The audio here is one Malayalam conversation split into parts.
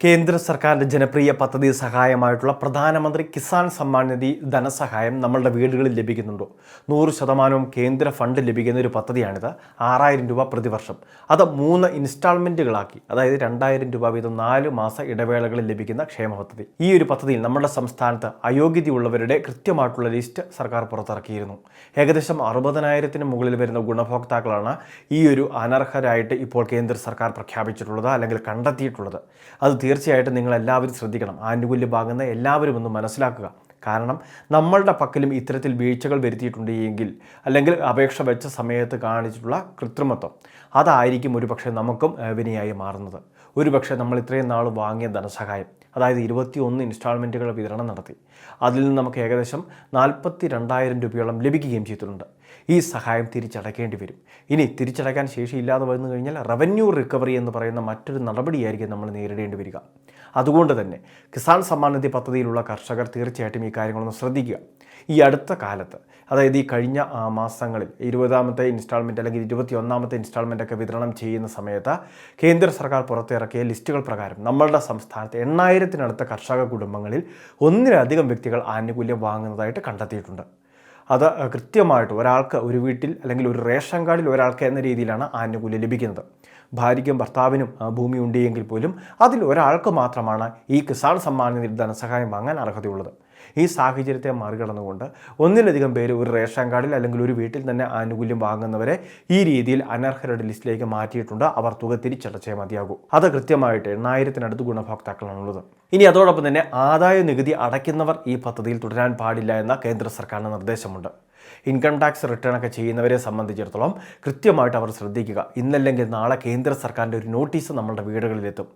കേന്ദ്ര സർക്കാരിന്റെ ജനപ്രിയ പദ്ധതി സഹായമായിട്ടുള്ള പ്രധാനമന്ത്രി കിസാൻ സമ്മാൻ നിധി ധനസഹായം നമ്മളുടെ വീടുകളിൽ ലഭിക്കുന്നുണ്ടോ? നൂറ് ശതമാനവും കേന്ദ്ര ഫണ്ട് ലഭിക്കുന്ന ഒരു പദ്ധതിയാണിത്. ആറായിരം രൂപ പ്രതിവർഷം. അത് മൂന്ന് ഇൻസ്റ്റാൾമെന്റുകളാക്കി. അതായത് രണ്ടായിരം രൂപ വീതം നാല് മാസ ഇടവേളകളിൽ ലഭിക്കുന്ന ക്ഷേമ പദ്ധതി. ഈ ഒരു പദ്ധതിയിൽ നമ്മുടെ സംസ്ഥാനത്ത് അയോഗ്യതയുള്ളവരുടെ കൃത്യമായിട്ടുള്ള ലിസ്റ്റ് സർക്കാർ പുറത്തിറക്കിയിരുന്നു. ഏകദേശം അറുപതിനായിരത്തിന് മുകളിൽ വരുന്ന ഗുണഭോക്താക്കളാണ് ഈ ഒരു അനർഹരായിട്ട് ഇപ്പോൾ കേന്ദ്ര സർക്കാർ പ്രഖ്യാപിച്ചിട്ടുള്ളത് അല്ലെങ്കിൽ കണ്ടെത്തിയിട്ടുള്ളത്. അത് തീർച്ചയായിട്ടും നിങ്ങൾ എല്ലാവരും ശ്രദ്ധിക്കണം. ആനുകൂല്യം വാങ്ങുന്ന എല്ലാവരും ഒന്ന് മനസ്സിലാക്കുക. കാരണം നമ്മളുടെ പക്കലും ഇത്തരത്തിൽ വീഴ്ചകൾ വരുത്തിയിട്ടുണ്ട് എങ്കിൽ അല്ലെങ്കിൽ അപേക്ഷ വെച്ച സമയത്ത് കാണിച്ചിട്ടുള്ള കൃത്രിമത്വം അതായിരിക്കും ഒരുപക്ഷെ നമുക്കും വിനയായി മാറുന്നത്. ഒരുപക്ഷെ നമ്മൾ ഇത്രയും നാൾ വാങ്ങിയ ധനസഹായം അതായത് ഇരുപത്തി ഒന്ന് ഇൻസ്റ്റാൾമെന്റുകൾ വിതരണം നടത്തി. അതിൽ നിന്ന് നമുക്ക് ഏകദേശം നാൽപ്പത്തി രണ്ടായിരം രൂപയോളം ലഭിക്കുകയും ചെയ്തിട്ടുണ്ട്. ഈ സഹായം തിരിച്ചടയ്ക്കേണ്ടി വരും. ഇനി തിരിച്ചടയ്ക്കാൻ ശേഷിയില്ലാതെ വന്നു കഴിഞ്ഞാൽ റവന്യൂ റിക്കവറി എന്ന് പറയുന്ന മറ്റൊരു നടപടിയായിരിക്കും നമ്മൾ നേരിടേണ്ടി വരിക. അതുകൊണ്ട് തന്നെ കിസാൻ സമ്മാൻ നിധി പദ്ധതിയിലുള്ള കർഷകർ തീർച്ചയായിട്ടും ഈ കാര്യങ്ങളൊന്ന് ശ്രദ്ധിക്കുക. ഈ അടുത്ത കാലത്ത് അതായത് ഈ കഴിഞ്ഞ മാസങ്ങളിൽ ഇരുപതാമത്തെ ഇൻസ്റ്റാൾമെന്റ് അല്ലെങ്കിൽ ഇരുപത്തി ഒന്നാമത്തെ ഇൻസ്റ്റാൾമെന്റ് ഒക്കെ വിതരണം ചെയ്യുന്ന സമയത്ത് കേന്ദ്ര സർക്കാർ പുറത്തിറക്കിയ ലിസ്റ്റുകൾ പ്രകാരം നമ്മളുടെ സംസ്ഥാനത്ത് എണ്ണായിരത്തിനടുത്ത കർഷക കുടുംബങ്ങളിൽ ഒന്നിലധികം വ്യക്തികൾ ആനുകൂല്യം വാങ്ങുന്നതായിട്ട് കണ്ടെത്തിയിട്ടുണ്ട്. അത് കൃത്യമായിട്ട് ഒരാൾക്ക് ഒരു വീട്ടിൽ അല്ലെങ്കിൽ ഒരു റേഷൻ കാർഡിൽ ഒരാൾക്ക് എന്ന രീതിയിലാണ് ആനുകൂല്യം ലഭിക്കുന്നത്. ഭാര്യയ്ക്കും ഭർത്താവിനും ഭൂമി ഉണ്ടെങ്കിൽ പോലും അതിൽ ഒരാൾക്ക് മാത്രമാണ് ഈ കിസാൻ സമ്മാൻ നിധി ധനസഹായം വാങ്ങാൻ അർഹതയുള്ളത്. ഈ സാഹചര്യത്തെ മറികടന്നുകൊണ്ട് ഒന്നിലധികം പേര് ഒരു റേഷൻ കാർഡിൽ അല്ലെങ്കിൽ ഒരു വീട്ടിൽ തന്നെ ആനുകൂല്യം വാങ്ങുന്നവരെ ഈ രീതിയിൽ അനർഹരുടെ ലിസ്റ്റിലേക്ക് മാറ്റിയിട്ടുണ്ട്. അവർ തുക തിരിച്ചടച്ചേ മതിയാകൂ. അത് കൃത്യമായിട്ട് എണ്ണായിരത്തിനടുത്ത് ഗുണഭോക്താക്കളാണുള്ളത്. ഇനി അതോടൊപ്പം തന്നെ ആദായ നികുതി അടയ്ക്കുന്നവർ ഈ പദ്ധതിയിൽ തുടരാൻ പാടില്ല എന്ന കേന്ദ്ര സർക്കാരിന്റെ നിർദ്ദേശമുണ്ട്. ഇൻകം ടാക്സ് റിട്ടേൺ ഒക്കെ ചെയ്യുന്നവരെ സംബന്ധിച്ചിടത്തോളം കൃത്യമായിട്ട് അവർ ശ്രദ്ധിക്കുക. ഇന്നല്ലെങ്കിൽ നാളെ കേന്ദ്ര സർക്കാരിന്റെ ഒരു നോട്ടീസ് നമ്മളുടെ വീടുകളിലെത്തും.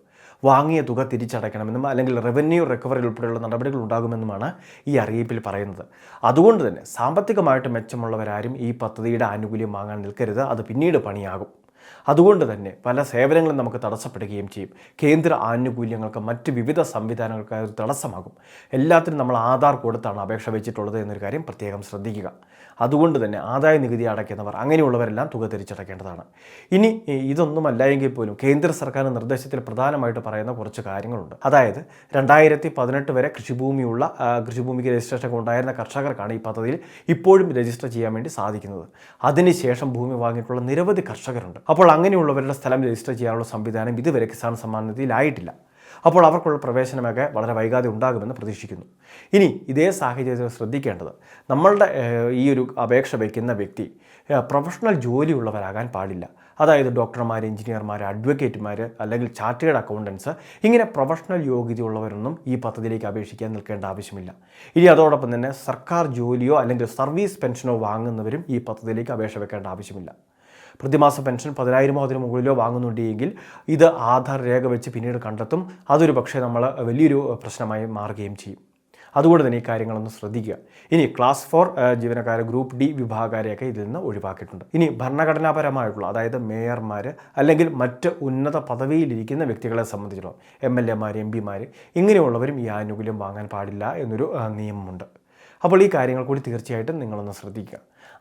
വാങ്ങിയ തുക തിരിച്ചടയ്ക്കണമെന്നും അല്ലെങ്കിൽ റവന്യൂ റിക്കവറി ഉൾപ്പെടെയുള്ള നടപടികൾ ഉണ്ടാകുമെന്നുമാണ് ഈ അറിയിപ്പിൽ പറയുന്നത്. അതുകൊണ്ട് തന്നെ സാമ്പത്തികമായിട്ട് മെച്ചമുള്ളവരാരും ഈ പദ്ധതിയുടെ ആനുകൂല്യം വാങ്ങാൻ നിൽക്കരുത്. അത് പിന്നീട് പണിയാകും. അതുകൊണ്ട് തന്നെ പല സേവനങ്ങളും നമുക്ക് തടസ്സപ്പെടുകയും ചെയ്യും. കേന്ദ്ര ആനുകൂല്യങ്ങൾക്ക് മറ്റ് വിവിധ സംവിധാനങ്ങൾക്ക് അത് തടസ്സമാകും. എല്ലാത്തിനും നമ്മൾ ആധാർ കൊടുത്താണ് അപേക്ഷ വെച്ചിട്ടുള്ളത് എന്നൊരു കാര്യം പ്രത്യേകം ശ്രദ്ധിക്കുക. അതുകൊണ്ട് തന്നെ ആദായ നികുതി അടയ്ക്കുന്നവർ അങ്ങനെയുള്ളവരെല്ലാം തുക തിരിച്ചടയ്ക്കേണ്ടതാണ്. ഇനി ഇതൊന്നുമല്ല എങ്കിൽ പോലും കേന്ദ്ര സർക്കാർ നിർദ്ദേശത്തിൽ പ്രധാനമായിട്ട് പറയുന്ന കുറച്ച് കാര്യങ്ങളുണ്ട്. അതായത് രണ്ടായിരത്തി പതിനെട്ട് വരെ കൃഷിഭൂമിയുള്ള കൃഷിഭൂമിക്ക് രജിസ്ട്രേഷൻ ഉണ്ടായിരുന്ന കർഷകർക്കാണ് ഈ പദ്ധതിയിൽ ഇപ്പോഴും രജിസ്റ്റർ ചെയ്യാൻ വേണ്ടി സാധിക്കുന്നത്. അതിനുശേഷം ഭൂമി വാങ്ങിയിട്ടുള്ള നിരവധി കർഷകരുണ്ട്. അപ്പോൾ അങ്ങനെയുള്ളവരുടെ സ്ഥലം രജിസ്റ്റർ ചെയ്യാനുള്ള സംവിധാനം ഇതുവരെ കിസാൻ സമ്മാൻ നിധിയിലായിട്ടില്ല. അപ്പോൾ അവർക്കുള്ള പ്രവേശനമൊക്കെ വളരെ വൈകാതെ ഉണ്ടാകുമെന്ന് പ്രതീക്ഷിക്കുന്നു. ഇനി ഇതേ സാഹചര്യത്തിൽ ശ്രദ്ധിക്കേണ്ടത് നമ്മളുടെ ഈ ഒരു അപേക്ഷ വയ്ക്കുന്ന വ്യക്തി പ്രൊഫഷണൽ ജോലിയുള്ളവരാകാൻ പാടില്ല. അതായത് ഡോക്ടർമാർ എഞ്ചിനീയർമാർ അഡ്വക്കേറ്റുമാർ അല്ലെങ്കിൽ ചാർട്ടേഡ് അക്കൗണ്ടൻസ് ഇങ്ങനെ പ്രൊഫഷണൽ യോഗ്യതയുള്ളവരൊന്നും ഈ പദ്ധതിയിലേക്ക് അപേക്ഷിക്കാൻ നിൽക്കേണ്ട ആവശ്യമില്ല. ഇനി അതോടൊപ്പം തന്നെ സർക്കാർ ജോലിയോ അല്ലെങ്കിൽ സർവീസ് പെൻഷനോ വാങ്ങുന്നവരും ഈ പദ്ധതിയിലേക്ക് അപേക്ഷ വെക്കേണ്ട ആവശ്യമില്ല. പ്രതിമാസ പെൻഷൻ പതിനായിരമോ അതിന് മുകളിലോ വാങ്ങുന്നുണ്ടെങ്കിൽ ഇത് ആധാർ രേഖ വെച്ച് പിന്നീട് കണ്ടെത്തും. അതൊരു പക്ഷേ നമ്മൾ വലിയൊരു പ്രശ്നമായി മാറുകയും ചെയ്യും. അതുകൊണ്ട് തന്നെ ഈ കാര്യങ്ങളൊന്ന് ശ്രദ്ധിക്കുക. ഇനി ക്ലാസ് ഫോർ ജീവനക്കാർ ഗ്രൂപ്പ് ഡി വിഭാഗക്കാരെയൊക്കെ ഇതിൽ നിന്ന് ഒഴിവാക്കിയിട്ടുണ്ട്. ഇനി ഭരണഘടനാപരമായിട്ടുള്ള അതായത് മേയർമാർ അല്ലെങ്കിൽ മറ്റ് ഉന്നത പദവിയിലിരിക്കുന്ന വ്യക്തികളെ സംബന്ധിച്ചിടത്തോളം എം എൽ എമാർ എം പിമാർ ഇങ്ങനെയുള്ളവരും ഈ ആനുകൂല്യം വാങ്ങാൻ പാടില്ല എന്നൊരു നിയമമുണ്ട്. അപ്പോൾ ഈ കാര്യങ്ങൾ കൂടി തീർച്ചയായിട്ടും നിങ്ങളൊന്ന് ശ്രദ്ധിക്കുക.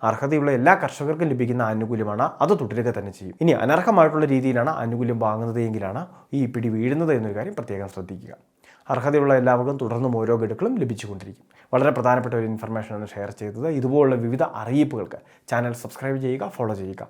അർഹതയുള്ള എല്ലാ കർഷകർക്കും ലഭിക്കുന്ന ആനുകൂല്യമാണ് അത് തുടരുക തന്നെ ചെയ്യും. ഇനി അനർഹമായിട്ടുള്ള രീതിയിലാണ് ആനുകൂല്യം വാങ്ങുന്നത് എങ്കിലാണ് ഈ പിടി വീഴുന്നത് എന്നൊരു കാര്യം പ്രത്യേകം ശ്രദ്ധിക്കുക. അർഹതയുള്ള എല്ലാവർക്കും തുടർന്നും ഓരോ ഗഡുക്കളും ലഭിച്ചുകൊണ്ടിരിക്കും. വളരെ പ്രധാനപ്പെട്ട ഒരു ഇൻഫർമേഷനാണ് ഷെയർ ചെയ്തത്. ഇതുപോലുള്ള വിവിധ അറിയിപ്പുകൾക്ക് ചാനൽ സബ്സ്ക്രൈബ് ചെയ്യുക ഫോളോ ചെയ്യുക.